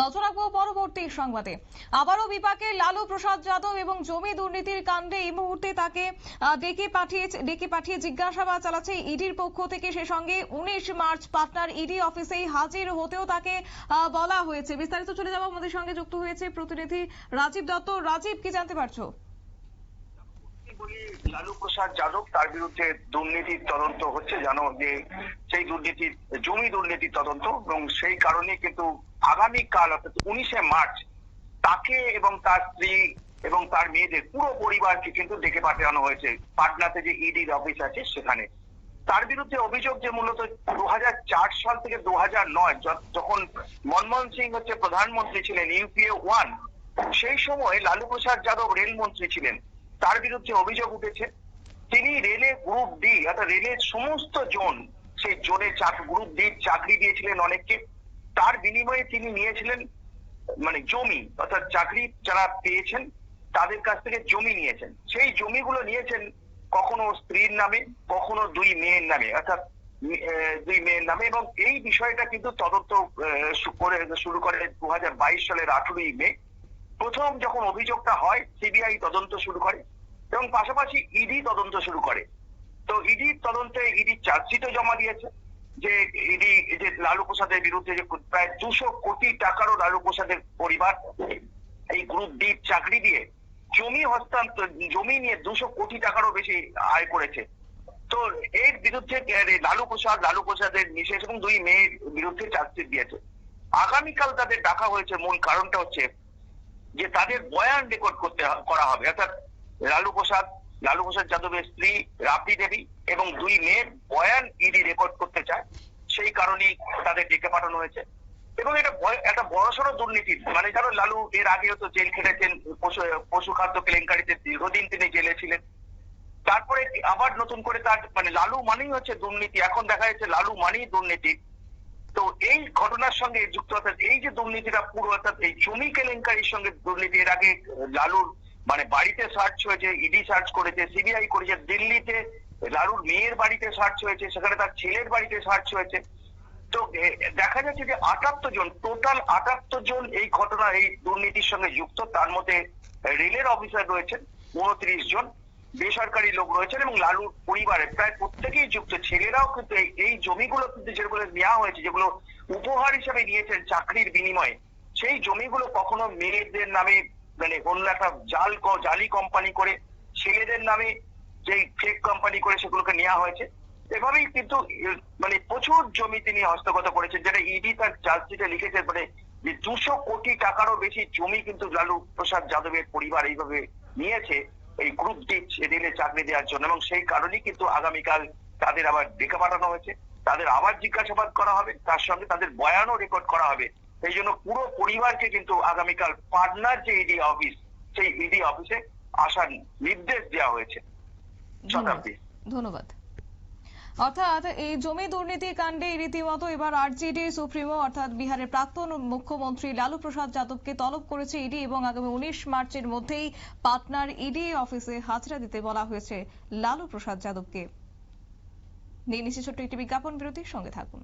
নজর রাখব পরবর্তী সংবাদে। আবারও বিপাকে লালু প্রসাদ যাদব এবং জমি দুর্নীতির কাণ্ডে এই মুহূর্তে তাকে ডেকে পাঠিয়ে ডেকে পাঠিয়ে জিজ্ঞাসাবাদ চালাচ্ছে ইডির পক্ষ থেকে সে সঙ্গে। উনিশ মার্চ পাটনার ইডি অফিসেই হাজির হতেও তাকে বলা হয়েছে। বিস্তারিত চলে যাব আমাদের সঙ্গে যুক্ত হয়েছে প্রতিনিধি রাজীব দত্ত। রাজীব, কি জানতে পারছ? বলি লালু প্রসাদ যাদব তার বিরুদ্ধে দুর্নীতির তদন্ত হচ্ছে, জানো যে সেই দুর্নীতির, জমি দুর্নীতির তদন্ত এবং সেই কারণে কিন্তু আগামীকাল, অর্থাৎ উনিশে মার্চ, তাকে এবং তার স্ত্রী এবং তার মেয়েদের পুরো পরিবারকে কিন্তু ডেকে পাঠানো হয়েছে। পাটনাতে যে ইডির অফিস আছে সেখানে। তার বিরুদ্ধে অভিযোগ যে মূলত দু হাজার চার সাল থেকে দু নয় যখন মনমোহন সিং হচ্ছে প্রধানমন্ত্রী ছিলেন ইউপিএ ওয়ান, সেই সময় লালু প্রসাদ যাদব রেলমন্ত্রী ছিলেন। তার বিরুদ্ধে অভিযোগ উঠেছে। তিনি রেলে গ্রুপ ডি অর্থাৎ রেলের সমস্ত জোন, সেই জোনে গ্রুপ ডি চাকরি দিয়েছিলেন অনেককে। তার বিনিময়ে তিনি নিয়েছিলেন মানে জমি, অর্থাৎ চাকরি যারা পেয়েছেন, তাদের কাছ থেকে জমি নিয়েছেন। সেই জমিগুলো নিয়েছেন কখনো স্ত্রীর নামে, কখনো দুই মেয়ের নামে, অর্থাৎ দুই মেয়ের নামে। এবং এই বিষয়টা কিন্তু তদন্ত করে শুরু করে দু হাজার বাইশ সালের আঠেরোই মে। প্রথম যখন অভিযোগটা হয়, সিবিআই তদন্ত শুরু করে। এবং পাশাপাশি ইডি তদন্ত শুরু করে। তো ইডি তদন্তে ইডি চার্জশিটও জমা দিয়েছে যে ইডি যে লালু প্রসাদের বিরুদ্ধে যে প্রায় দুশো কোটি টাকারও লালু প্রসাদের পরিবার এই গ্রুপ ডি চাকরি দিয়ে জমি হস্তান্তর, জমি নিয়ে দুশো কোটি টাকারও বেশি আয় করেছে। তো এর বিরুদ্ধে লালু প্রসাদ, লালু প্রসাদের মিসেস এবং দুই মেয়ের বিরুদ্ধে চার্জশিট দিয়েছে। আগামীকাল তাদের ডাকা হয়েছে, মূল কারণটা হচ্ছে যে তাদের বয়ান রেকর্ড করতে করা হবে। অর্থাৎ লালু প্রসাদ লালু প্রসাদ যাদবের স্ত্রী রাবড়ি দেবী এবং দুই মেয়ের বয়ান ইডি রেকর্ড করতে চায়। সেই কারণেই তাদের ডেকে পাঠানো হয়েছে। এবং এটা একটা বড়সড় দুর্নীতি। মানে ধরো লালু এর আগেও তো জেল খেটেছেন, পশু খাদ্য কেলেঙ্কারিতে দীর্ঘদিন তিনি জেলে ছিলেন। তারপরে আবার নতুন করে তার মানে লালু মানেই হচ্ছে দুর্নীতি। এখন দেখা যাচ্ছে লালু মানেই দুর্নীতি। তো এই ঘটনার সঙ্গে যুক্ত অর্থাৎ এই যে দুর্নীতিটা পুরো অর্থাৎ এই জমি কেলেঙ্কারির সঙ্গে দুর্নীতি, এর আগে লালুর মানে বাড়িতে সার্চ হয়েছে, ইডি সার্চ করেছে, সিবিআই করেছে, দিল্লিতে লালুর মেয়ের বাড়িতে সার্চ হয়েছে, সেখানে তার ছেলের বাড়িতে সার্চ হয়েছে। তো দেখা যাচ্ছে যে আটাত্তর জন, টোটাল আটাত্তর জন এই ঘটনা, এই দুর্নীতির সঙ্গে যুক্ত। তার মধ্যে রেলের অফিসার রয়েছেন, উনত্রিশ জন। বেসরকারি লোক রয়েছেন এবং লালুর পরিবারে প্রায় প্রত্যেকেই যুক্ত। ছেলেরাও কিন্তু এই জমিগুলো কিন্তু যেগুলো নেওয়া হয়েছে, যেগুলো উপহার হিসেবে নিয়েছেন চাকরির বিনিময়ে, সেই জমিগুলো কখনো মেয়েদের নামে মানে অন্য একটা জাল জালি কোম্পানি করে ছেলেদের নামে যেই ফেক কোম্পানি করে সেগুলোকে নেওয়া হয়েছে। এভাবেই কিন্তু মানে প্রচুর জমি তিনি হস্তগত করেছেন, যেটা ইডি তার চার্জশিটে লিখেছে মানে যে দুশো কোটি টাকারও বেশি জমি কিন্তু লালু প্রসাদ যাদবের পরিবার এইভাবে নিয়েছে, এই গ্রুপ ডি রেলে চাকরি দেওয়ার জন্য। এবং সেই কারণেই কিন্তু আগামীকাল তাদের আবার ডেকে পাঠানো হয়েছে। তাদের আবার জিজ্ঞাসাবাদ করা হবে, তার সঙ্গে তাদের বয়ানও রেকর্ড করা হবে। এই জন্য পুরো পরিবারকে কিন্তু আগামীকাল পাটনার যে ইডি অফিস সেই ইডি অফিসে আসার নির্দেশ দেওয়া হয়েছে। শতাব্দী ধন্যবাদ। অর্থাৎ এই জমি দুর্নীতি কাণ্ডে রীতিমতো এবার আরজেডি সুপ্রিমো অর্থাৎ বিহারের প্রাক্তন মুখ্যমন্ত্রী লালু প্রসাদ যাদবকে তলব করেছে ইডি এবং আগামী উনিশ মার্চের মধ্যেই পাটনার ইডি অফিসে হাজিরা দিতে বলা হয়েছে লালু প্রসাদ যাদবকে। নিয়ে নিচ্ছে ছোট্ট একটি বিজ্ঞাপন বিরতির সঙ্গে থাকুন।